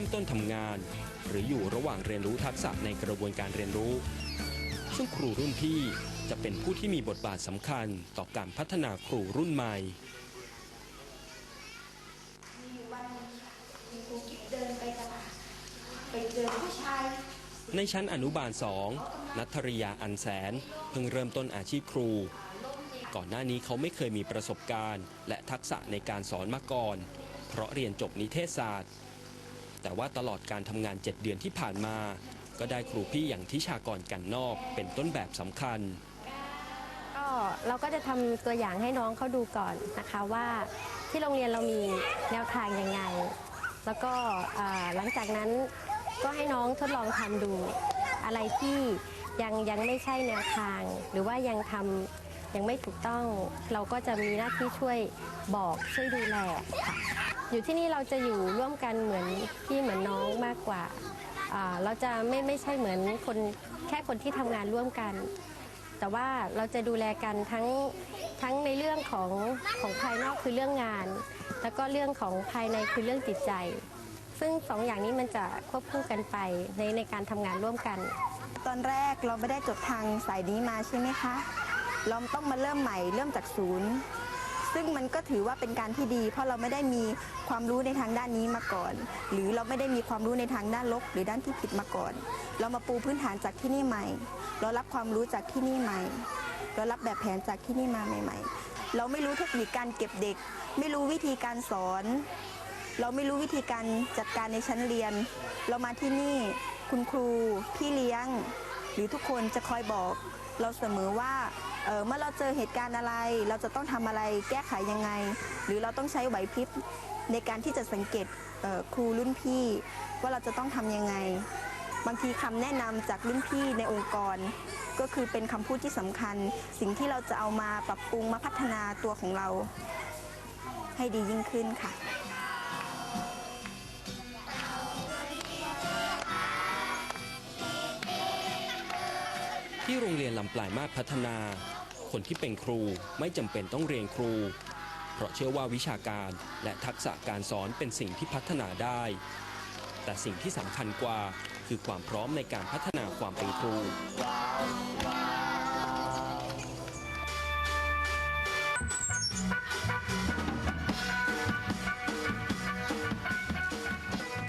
เริ่มต้นทำงาน หรืออยู่ระหว่างเรียนรู้ทักษะในกระบวนการเรียนรู้ ซึ่งครูรุ่นพี่จะเป็นผู้ที่มีบทบาทสำคัญต่อการพัฒนาครูรุ่นใหม่ มีอยู่วันหนึงค่ะมีครูกิ๊บเดินไปตลาดไปเจอผู้ชายในชั้นอนุบาล2นัทธริยาอันแสน เพิ่งเริ่มต้นอาชีพครู ก่อนหน้านี้เขาไม่เคยมีประสบการณ์ และทักษะในการสอนมาก่อน เพราะเรียนจบนิเทศศาสตร์ แต่ว่าตลอดการทำงาน 7 เดือนที่ผ่านมา ก็ได้ครูพี่อย่างทิชากรกันนอกเป็นต้นแบบสำคัญ ก็เราก็จะทำตัวอย่างให้น้องเขาดูก่อนนะคะว่าที่โรงเรียนเรามีแนวทางยังไง แล้วก็อ่าหลังจากนั้นก็ให้น้องทดลองทำดูอะไรที่ยังยังไม่ใช่แนวทาง หรือว่ายังทำยังไม่ถูกต้อง เราก็จะมีหน้าที่ช่วยบอกช่วยดูแลค่ะ อยู่ที่นี่เราจะอยู่ร่วมกันเหมือนพี่เหมือนน้องมากกว่าอ่าเราจะไม่ไม่ใช่เหมือนคนแค่คนที่ทำงานร่วมกัน แต่ว่าเราจะดูแลกันทั้งทั้งในเรื่องของของภายนอกคือเรื่องงาน แล้วก็เรื่องของภายในคือเรื่องจิตใจ ซึ่งสองอย่างนี้มันจะควบคู่กันไปในในการทำงานร่วมกัน ตอนแรกเราไม่ได้จบทางสายนี้มาใช่ไหมคะ เราต้องมาเริ่มใหม่เริ่มจากศูนย์ ซึ่งมันก็ถือว่าเป็นการที่ดี เพราะเราไม่ได้มีความรู้ในทางด้านนี้มาก่อน หรือเราไม่ได้มีความรู้ในทางด้านลบหรือด้านที่ผิดมาก่อน เรามาปูพื้นฐานจากที่นี่ใหม่ เรารับความรู้จากที่นี่ใหม่ เรารับแบบแผนจากที่นี่มาใหม่ ๆ เราไม่รู้เทคนิคการเก็บเด็ก ไม่รู้วิธีการสอน เราไม่รู้วิธีการจัดการในชั้นเรียน เรามาที่นี่คุณครู พี่เลี้ยง หรือทุกคนจะคอยบอก เราเสมอว่าเเมื่อเราเจอเหตุการณ์อะไร เราจะต้องทำอะไรแก้ไขยังไง หรือเราต้องใช้ไหวพริบในการที่จะสังเกตเครูรุ่นพี่ ว่าเราจะต้องทำยังไง บางทีคำแนะนำจากรุ่นพี่ในองค์กร ก็คือเป็นคำพูดที่สำคัญ สิ่งที่เราจะเอามาปรับปรุงมาพัฒนาตัวของเราให้ดียิ่งขึ้นค่ะ ที่โรงเรียนลำปลายมาศพัฒนา คนที่เป็นครูไม่จำเป็นต้องเรียนครู เพราะเชื่อว่าวิชาการและทักษะการสอนเป็นสิ่งที่พัฒนาได้ แต่สิ่งที่สำคัญกว่าคือความพร้อมในการพัฒนาความเป็นครู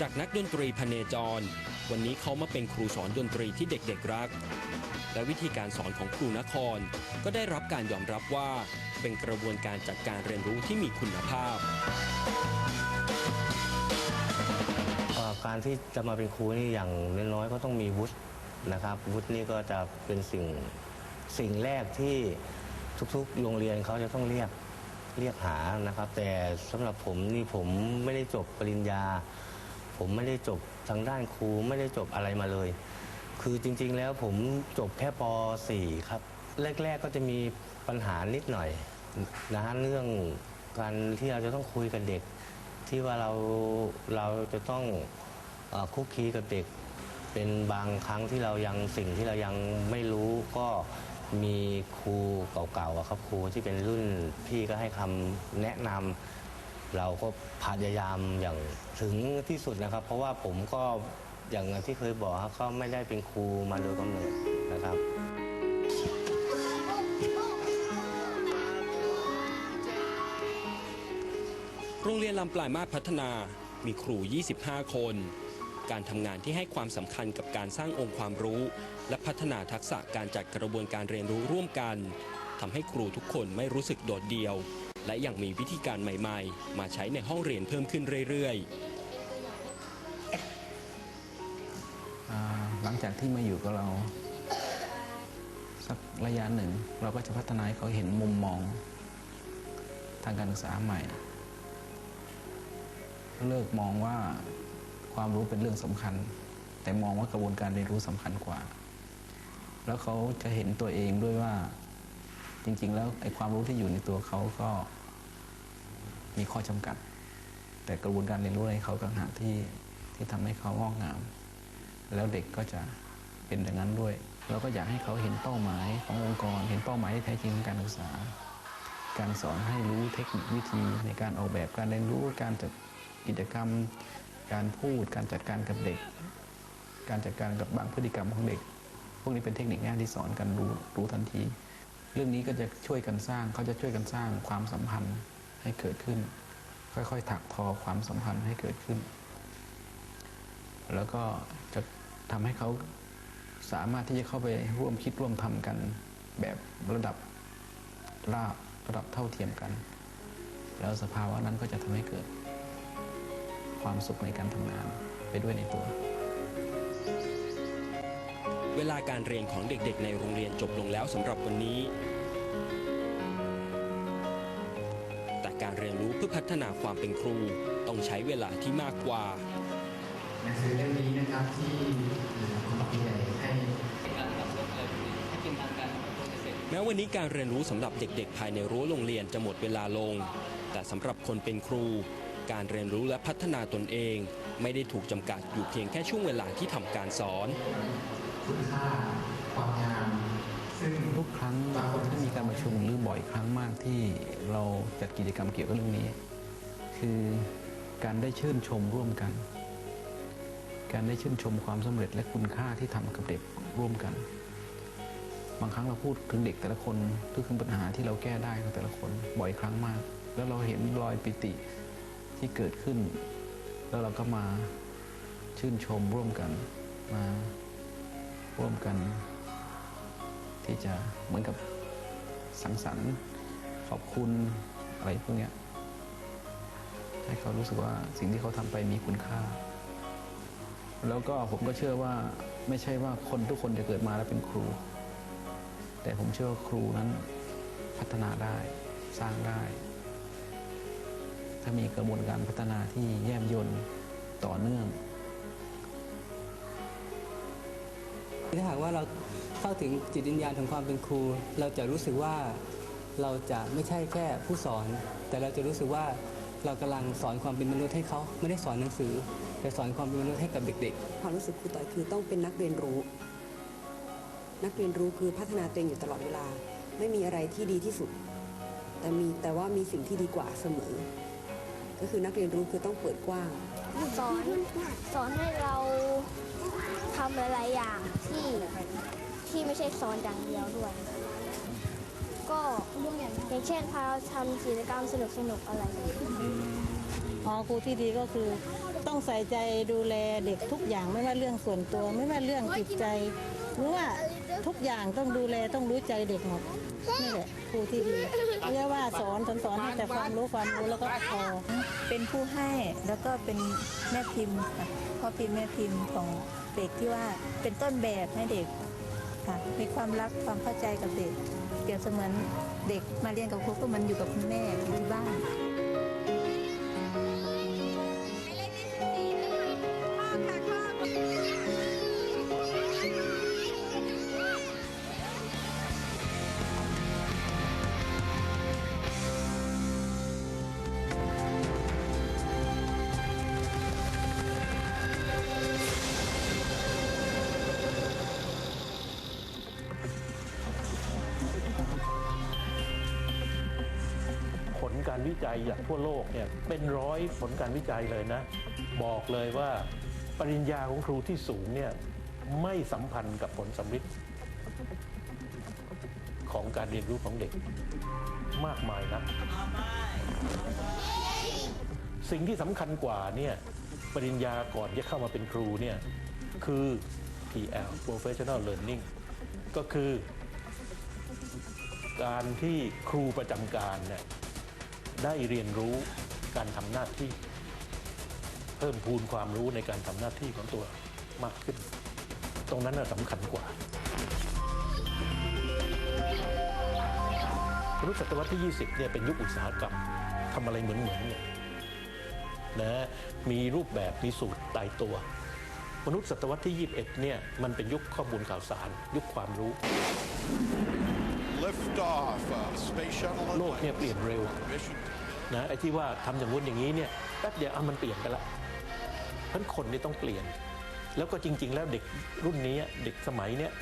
จากนักดนตรีพเนจร วันนี้เขามาเป็นครูสอนดนตรีที่เด็กๆรัก และวิธีการสอนของครูนคร ก็ได้รับการยอมรับว่า เป็นกระบวนการจัดการเรียนรู้ที่มีคุณภาพ การที่จะมาเป็นครูนี่อย่างน้อยๆก็ต้องมีวุฒินะครับวุฒินี่ก็จะเป็นสิ่งสิ่งแรกที่ทุกๆ โรงเรียนเขาจะต้องเรียกเรียกหานะครับ แต่สำหรับผมนี่ผมไม่ได้จบปริญญา ผมไม่ได้จบทางด้านครูไม่ได้จบอะไรมาเลย คือจริง ๆ แล้วผมจบแค่ป .4 ครับ แรก ๆ ก็จะมีปัญหานิดหน่อยนะฮะเรื่องการที่เราจะต้องคุยกับเด็ก ที่ว่าเราเราจะต้องเออคุกคีกับเด็ก เป็นบางครั้งที่เรายังสิ่งที่เรายังไม่รู้ก็มีครูเก่าๆอะครับครูที่เป็นรุ่นพี่ก็ให้คำแนะนำเราก็พยายามอย่างถึงที่สุดนะครับ เพราะว่าผมก็ อย่างที่เคยบอกครับก็ไม่ได้เป็นครูมาโดยกำเนิดนะครับโรงเรียนลำปลายมาพัฒนามีครู 25 คน การทำงานที่ให้ความสำคัญกับการสร้างองค์ความรู้ และพัฒนาทักษะการจัดกระบวนการเรียนรู้ร่วมกันทำให้ครูทุกคนไม่รู้สึกโดดเดี่ยว และยังมีวิธีการใหม่ ๆ มาใช้ในห้องเรียนเพิ่มขึ้นเรื่อย ๆ หลังจากที่มาอยู่กับเรา สักระยะหนึ่ง เราก็จะพัฒนาให้เขาเห็นมุมมอง ทางการศึกษาใหม่ เลิกมองว่าความรู้เป็นเรื่องสำคัญ แต่มองว่ากระบวนการเรียนรู้สำคัญกว่า แล้วเขาจะเห็นตัวเองด้วยว่าจริง ๆ แล้วไอ้ความรู้ที่อยู่ในตัวเขาก็มีข้อจำกัด แต่กระบวนการเรียนรู้ในเขาต่างหากที่ที่ทำให้เขางอกงาม แล้วเด็กก็จะเป็นอย่างนั้นด้วย เราก็อยากให้เขาเห็นเป้าหมายขององค์กร เห็นเป้าหมายที่แท้จริงของการศึกษา การสอนให้รู้เทคนิควิธีในการออกแบบการเรียนรู้การจัดกิจกรรม การพูด การจัดการกับเด็ก การจัดการกับบางพฤติกรรมของเด็ก พวกนี้เป็นเทคนิคง่ายที่สอนกันรู้รู้ทันที เรื่องนี้ก็จะช่วยกันสร้างเขาจะช่วยกันสร้างความสัมพันธ์ให้เกิดขึ้น ค่อยๆถักทอความสัมพันธ์ให้เกิดขึ้น แล้วก็จะ ทำให้เขาสามารถที่จะเข้าไปร่วมคิดร่วมทำกันแบบระดับราบระดับเท่าเทียมกัน แล้วสภาวะนั้นก็จะทำให้เกิด ความสุขในการทำงานไปด้วยในตัว เวลาการเรียนของเด็กๆ ในโรงเรียนจบลงแล้วสำหรับวันนี้ แต่การเรียนรู้เพื่อพัฒนาความเป็นครูต้องใช้เวลาที่มากกว่าหนังสือเล่มนี้นะครับที่คุณผู้ใหญ่ให้ แม้ วันนี้การเรียนรู้สำหรับเด็กๆ ภายในรั้วโรงเรียนจะหมดเวลาลง แต่สำหรับคนเป็นครู การเรียนรู้และพัฒนาตนเอง ไม่ได้ถูกจำกัดอยู่เพียงแค่ช่วงเวลาที่ทำการสอน คุณค่าความงามซึ่งทุกครั้งที่มีการประชุมหรือบ่อยครั้งมากที่เราจัดกิจกรรมเกี่ยวกับเรื่องนี้ คือการได้ชื่นชมร่วมกัน การได้ชื่นชมความสำเร็จและคุณค่าที่ทำกับเด็กร่วมกัน บางครั้งเราพูดถึงเด็กแต่ละคนถึงปัญหาที่เราแก้ได้ของแต่ละคนบ่อยครั้งมาก แล้วเราเห็นรอยปิติที่เกิดขึ้น แล้วเราก็มาชื่นชมร่วมกันมาร่วมกัน ที่จะเหมือนกับสังสรรค์ขอบคุณอะไรพวกนี้ให้เขารู้สึกว่าสิ่งที่เขาทำไปมีคุณค่า แล้วก็ผมก็เชื่อว่าไม่ใช่ว่าคนทุกคนจะเกิดมาแล้วเป็นครู แต่ผมเชื่อว่าครูนั้นพัฒนาได้สร้างได้ ถ้ามีกระบวนการพัฒนาที่แยบยลต่อเนื่อง ถ้าหากว่าเราเข้าถึงจิตวิญญาณของความเป็นครู เราจะรู้สึกว่าเราจะไม่ใช่แค่ผู้สอน แต่เราจะรู้สึกว่าเรากำลังสอนความเป็นมนุษย์ให้เขาไม่ได้สอนหนังสือ แต่สอนความเป็นมนุษย์ให้กับเด็กๆความรู้สึกครูต่อยคือต้องเป็นนักเรียนรู้ นักเรียนรู้คือพัฒนาตัวเองอยู่ตลอดเวลา ไม่มีอะไรที่ดีที่สุด แต่มีแต่ว่ามีสิ่งที่ดีกว่าเสมอ ก็คือนักเรียนรู้คือต้องเปิดกว้าง สอนสอนให้เราทำหลายๆอย่างที่ที่ไม่ใช่สอนอย่างเดียวด้วย ก็อย่างเช่นพาเราทำกิจกรรมสนุกๆอะไรอย่างเงี้ยอ๋อครูที่ดีก็คือ ต้องใส่ใจดูแลเด็กทุกอย่างไม่ว่าเรื่องส่วนตัว ไม่ว่าเรื่องจิตใจ หรือว่าทุกอย่างต้องดูแลต้องรู้ใจเด็กหมดนี่แหละครูที่ดีไม่ใช่ว่าสอนสอนสอนให้แต่ความรู้ความรู้แล้วก็พอเป็นผู้ให้แล้วก็เป็นแม่พิมพ์ค่ะพ่อพิมพ์แม่พิมพ์ของเด็กที่ว่าเป็นต้นแบบให้เด็กค่ะมีความรักความเข้าใจกับเด็กเปรียบเสมือนเด็กมาเรียนกับครูก็มันอยู่กับคุณแม่อยู่ที่บ้าน วิจัยจากทั่วโลกเนี่ยเป็นร้อยผลการวิจัยเลยนะ บอกเลยว่าปริญญาของครูที่สูงเนี่ยไม่สัมพันธ์กับผลสำลิดของการเรียนรู้ของเด็กมากมายนะ สิ่งที่สำคัญกว่าเนี่ยปริญญาก่อนจะเข้ามาเป็นครูเนี่ยคือ PL Professional Learning ก็คือการที่ครูประจำการเนี่ย ได้เรียนรู้การทำหน้าที่ เพิ่มพูนความรู้ในการทำหน้าที่ของตัวมากขึ้น ตรงนั้นน่ะสำคัญกว่า รุ่นศตวรรษที่ 20เนี่ยเป็นยุคอุตสาหกรรมทำอะไรเหมือนเหมือนๆเนี่ยนะมีรูปแบบมีสูตรตายตัว มนุษย์ศตวรรษที่ 21เนี่ยมันเป็นยุคข้อมูลข่าวสาร ยุคความรู้ โลกเนี่ยเปลี่ยนเร็วนะไอ้ที่ว่าทำอย่างงู้นอย่างนี้เนี่ยแป๊บเดียวอะมันเปลี่ยนไปละเพราะคนนี่ต้องเปลี่ยน แล้วก็จริง ๆ แล้วเด็กรุ่นนี้เด็กสมัยเนี้ย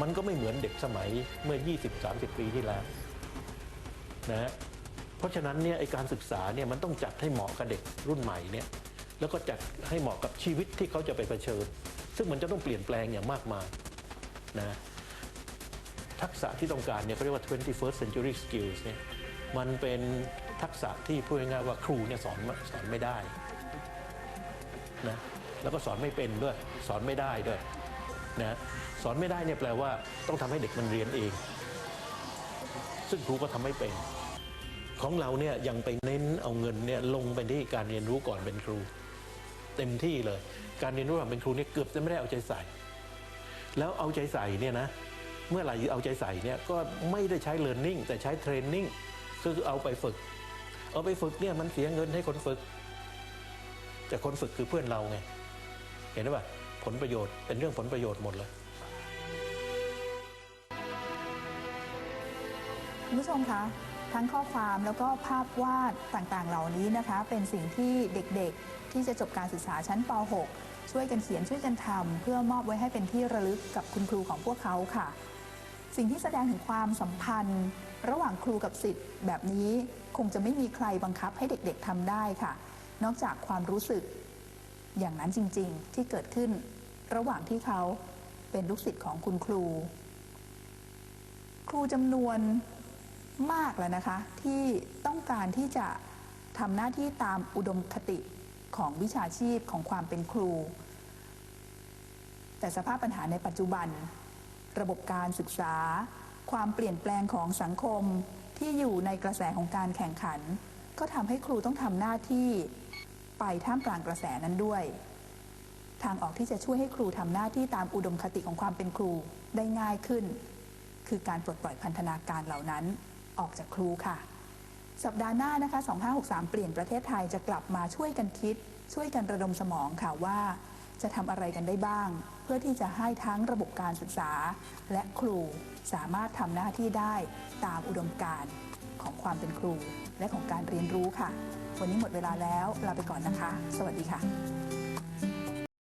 มันก็ไม่เหมือนเด็กสมัยเมื่อ 20-30 ปีที่แล้วนะฮะเพราะฉะนั้นเนี่ยไอการศึกษาเนี่ยมันต้องจัดให้เหมาะกับเด็กรุ่นใหม่เนี่ยแล้วก็จัดให้เหมาะกับชีวิตที่เขาจะไปเผชิญ ซึ่งมันจะต้องเปลี่ยนแปลงอย่างมากมายนะ ทักษะที่ต้องการเนี่ยเขาเรียกว่า 21st century skills เนี่ยมันเป็นทักษะที่พูดง่ายๆว่าครูเนี่ยสอนสอนไม่ได้นะแล้วก็สอนไม่เป็นด้วยสอนไม่ได้ด้วยนะสอนไม่ได้เนี่ยแปลว่าต้องทำให้เด็กมันเรียนเอง ซึ่งครูก็ทำไม่เป็น ของเราเนี่ยยังไปเน้นเอาเงินเนี่ยลงไปที่การเรียนรู้ก่อนเป็นครู เต็มที่เลย การเรียนรู้ก่อนเป็นครูเนี่ยเกือบจะไม่ได้เอาใจใส่ แล้วเอาใจใส่เนี่ยนะ มื่อไหร่เอาใจใส่เนี่ยก็ไม่ได้ใช้ learning แต่ใช้ training คือเอาไปฝึก เอาไปฝึกเนี่ยมันเสียเงินให้คนฝึก แต่คนฝึกคือเพื่อนเราไง เห็นไหมว่าผลประโยชน์เป็นเรื่องผลประโยชน์หมดเลยคุณผู้ชมคะทั้งข้อความแล้วก็ภาพวาดต่างๆ เหล่านี้นะคะ เป็นสิ่งที่เด็กๆ ที่จะจบการศึกษาชั้นป .6 ช่วยกันเขียนช่วยกันทำเพื่อมอบไว้ให้เป็นที่ระลึกกับคุณครูของพวกเขาค่ะ สิ่งที่แสดงถึงความสัมพันธ์ ระหว่างครูกับศิษย์แบบนี้คงจะไม่มีใครบังคับให้เด็กๆทำได้ค่ะ นอกจากความรู้สึกอย่างนั้นจริงๆ ที่เกิดขึ้นระหว่างที่เขาเป็นลูกศิษย์ของคุณครู ครูจำนวนมากแล้วนะคะ ที่ต้องการที่จะทำหน้าที่ตามอุดมคติของวิชาชีพของความเป็นครู แต่สภาพปัญหาในปัจจุบัน ระบบการศึกษา ความเปลี่ยนแปลงของสังคมที่อยู่ในกระแสของการแข่งขัน ก็ทำให้ครูต้องทำหน้าที่ไปท่ามกลางกระแสนั้นด้วย ทางออกที่จะช่วยให้ครูทำหน้าที่ตามอุดมคติของความเป็นครูได้ง่ายขึ้น คือการปลดปล่อยพันธนาการเหล่านั้นออกจากครูค่ะ สัปดาห์หน้านะคะ 2563 เปลี่ยนประเทศไทยจะกลับมาช่วยกันคิด ช่วยกันระดมสมองค่ะว่า จะทำอะไรกันได้บ้าง เพื่อที่จะให้ทั้งระบบการศึกษา และครูสามารถทำหน้าที่ได้ตามอุดมการณ์ของความเป็นครู และของการเรียนรู้ค่ะ วันนี้หมดเวลาแล้วลาไปก่อนนะคะ สวัสดีค่ะ